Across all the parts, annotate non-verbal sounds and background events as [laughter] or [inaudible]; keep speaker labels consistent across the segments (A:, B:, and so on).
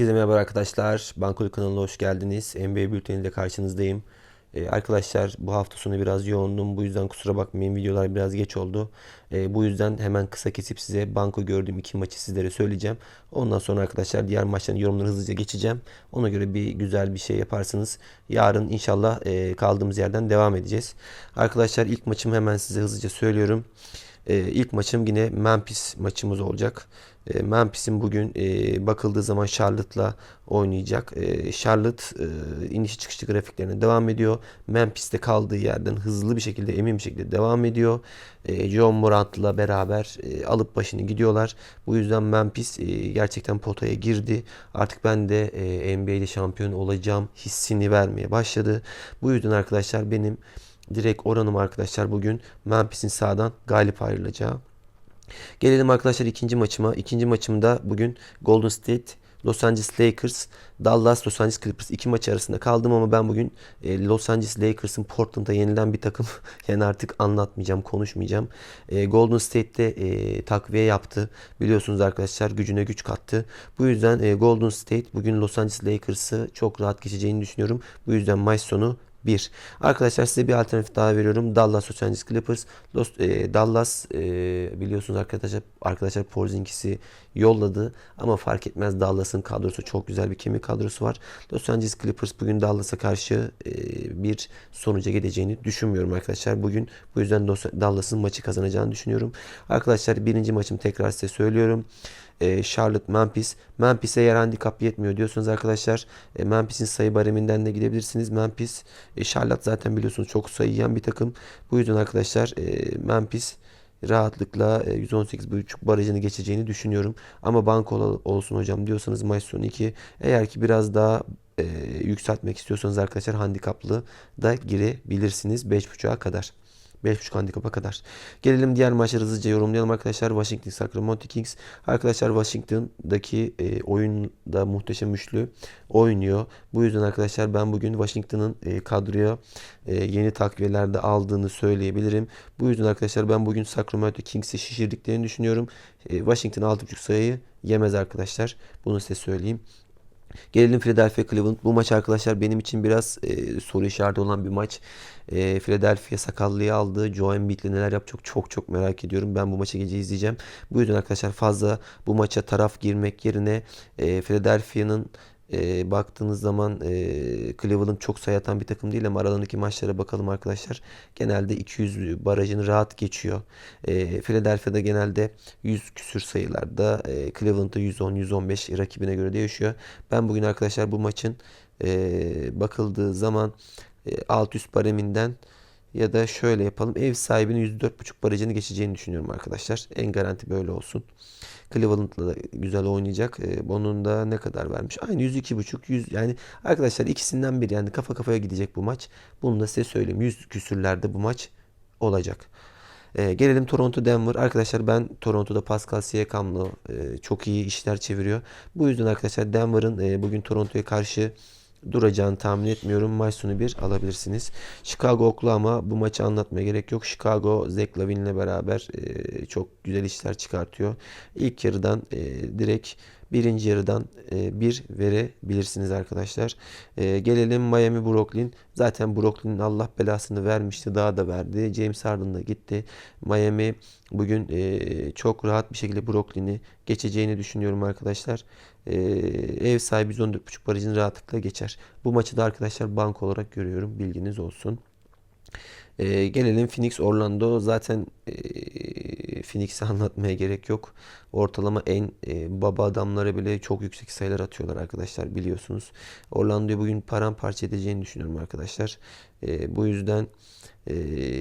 A: Herkese merhaba arkadaşlar. Bankolu kanalına hoş geldiniz. NBA bülteniyle karşınızdayım. Ee, arkadaşlar bu hafta sonu biraz yoğundum. Bu yüzden kusura bakmayın videolar biraz geç oldu. Ee, bu yüzden hemen kısa kesip size banko gördüğüm iki maçı sizlere söyleyeceğim. Ondan sonra arkadaşlar diğer maçların yorumları hızlıca geçeceğim. Ona göre bir güzel bir şey yaparsınız. Yarın inşallah e, kaldığımız yerden devam edeceğiz. Arkadaşlar ilk maçımı hemen size hızlıca söylüyorum. Ee, ilk maçım yine Memphis maçımız olacak. Ee, Memphis'in bugün e, bakıldığı zaman Charlotte'la oynayacak. Ee, Charlotte e, iniş çıkışlı grafiklerine devam ediyor. Memphis'te kaldığı yerden hızlı bir şekilde emin bir şekilde devam ediyor. John Morant'la beraber e, alıp başını gidiyorlar. Bu yüzden Memphis e, gerçekten potaya girdi. Artık ben de e, NBA'de şampiyon olacağım hissini vermeye başladı. Bu yüzden arkadaşlar benim direkt oranım arkadaşlar bugün Memphis'in sağdan galip ayrılacağı. Gelelim arkadaşlar ikinci maçıma. İkinci maçımda bugün Golden State Los Angeles Lakers, Dallas Los Angeles Clippers iki maç arasında kaldım ama ben bugün e, Los Angeles Lakers'ın Portland'a yenilen bir takım. [laughs] yani artık anlatmayacağım, konuşmayacağım. E, Golden State'te e, takviye yaptı. Biliyorsunuz arkadaşlar gücüne güç kattı. Bu yüzden e, Golden State bugün Los Angeles Lakers'ı çok rahat geçeceğini düşünüyorum. Bu yüzden maç sonu 1. Arkadaşlar size bir alternatif daha veriyorum. Dallas Los Angeles Clippers. Los, e, Dallas e, biliyorsunuz arkadaşlar arkadaşlar Porzingis'i yolladı ama fark etmez Dallas'ın kadrosu çok güzel bir kemik kadrosu var. Los Angeles Clippers bugün Dallas'a karşı e, bir sonuca gideceğini düşünmüyorum arkadaşlar. Bugün bu yüzden Dallas'ın maçı kazanacağını düşünüyorum. Arkadaşlar birinci maçım tekrar size söylüyorum e, Charlotte, Memphis. Memphis'e yer handikap yetmiyor diyorsunuz arkadaşlar. E, Memphis'in sayı bareminden de gidebilirsiniz. Memphis, e, Charlotte zaten biliyorsunuz çok sayı yiyen bir takım. Bu yüzden arkadaşlar Memphis rahatlıkla 118.5 barajını geçeceğini düşünüyorum. Ama banko olsun hocam diyorsanız maç sonu 2. Eğer ki biraz daha yükseltmek istiyorsanız arkadaşlar handikaplı da girebilirsiniz 5.5'a kadar. 5.5 handikapa kadar. Gelelim diğer maçları hızlıca yorumlayalım arkadaşlar. Washington Sacramento Kings. Arkadaşlar Washington'daki e, oyunda muhteşem üçlü oynuyor. Bu yüzden arkadaşlar ben bugün Washington'ın e, kadroya e, yeni takviyelerde aldığını söyleyebilirim. Bu yüzden arkadaşlar ben bugün Sacramento Kings'i şişirdiklerini düşünüyorum. E, Washington 6.5 sayı yemez arkadaşlar. Bunu size söyleyeyim. Gelelim Philadelphia Cleveland. Bu maç arkadaşlar benim için biraz e, soru işareti olan bir maç. E, Philadelphia sakallıyı aldı. Joe Embiid'le neler yapacak çok çok merak ediyorum. Ben bu maçı gece izleyeceğim. Bu yüzden arkadaşlar fazla bu maça taraf girmek yerine e, Philadelphia'nın e, baktığınız zaman e, Cleveland çok sayatan bir takım değil ama aralarındaki maçlara bakalım arkadaşlar. Genelde 200 barajını rahat geçiyor. E, Philadelphia'da genelde 100 küsür sayılarda e, Cleveland'da 110-115 rakibine göre değişiyor. Ben bugün arkadaşlar bu maçın e, bakıldığı zaman e, alt üst bareminden ya da şöyle yapalım. Ev sahibinin %4.5 barajını geçeceğini düşünüyorum arkadaşlar. En garanti böyle olsun. Cleveland'la da güzel oynayacak. Ee, onun da ne kadar vermiş? Aynı 102.5 100 yani arkadaşlar ikisinden biri yani kafa kafaya gidecek bu maç. Bunu da size söyleyeyim. 100 küsürlerde bu maç olacak. Ee, gelelim Toronto Denver. Arkadaşlar ben Toronto'da Pascal Siakam'la e, çok iyi işler çeviriyor. Bu yüzden arkadaşlar Denver'ın e, bugün Toronto'ya karşı duracağını tahmin etmiyorum. Maç sonu bir alabilirsiniz. Chicago Oklahoma bu maçı anlatmaya gerek yok. Chicago Zach Lavin'le beraber e, çok güzel işler çıkartıyor. İlk yarıdan e, direkt birinci yarıdan e, bir verebilirsiniz arkadaşlar. E, gelelim Miami Brooklyn. Zaten Brooklyn'in Allah belasını vermişti. Daha da verdi. James Harden da gitti. Miami bugün e, çok rahat bir şekilde Brooklyn'i geçeceğini düşünüyorum arkadaşlar. E, ev sahibi 14.5 barajını rahatlıkla geçer. Bu maçı da arkadaşlar bank olarak görüyorum. Bilginiz olsun. E, gelelim Phoenix Orlando. Zaten e, Phoenix'i anlatmaya gerek yok. Ortalama en e, baba adamları bile çok yüksek sayılar atıyorlar arkadaşlar biliyorsunuz. Orlando'yu bugün paramparça edeceğini düşünüyorum arkadaşlar. E, bu yüzden e,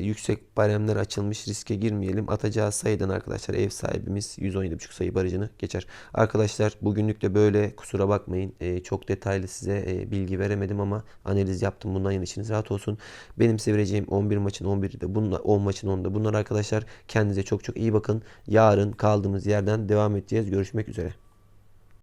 A: yüksek baremler açılmış riske girmeyelim. Atacağı sayıdan arkadaşlar ev sahibimiz 117.5 sayı barajını geçer. Arkadaşlar bugünlük de böyle kusura bakmayın. E, çok detaylı size e, bilgi veremedim ama analiz yaptım. Bundan yana içiniz rahat olsun. Benim size vereceğim 11 maçın 11'i de bunlar 10 maçın 10'da bunlar arkadaşlar. Kendinize çok çok iyi bakın. Yarın kaldığımız yerden devam edeceğiz. Görüşmek üzere.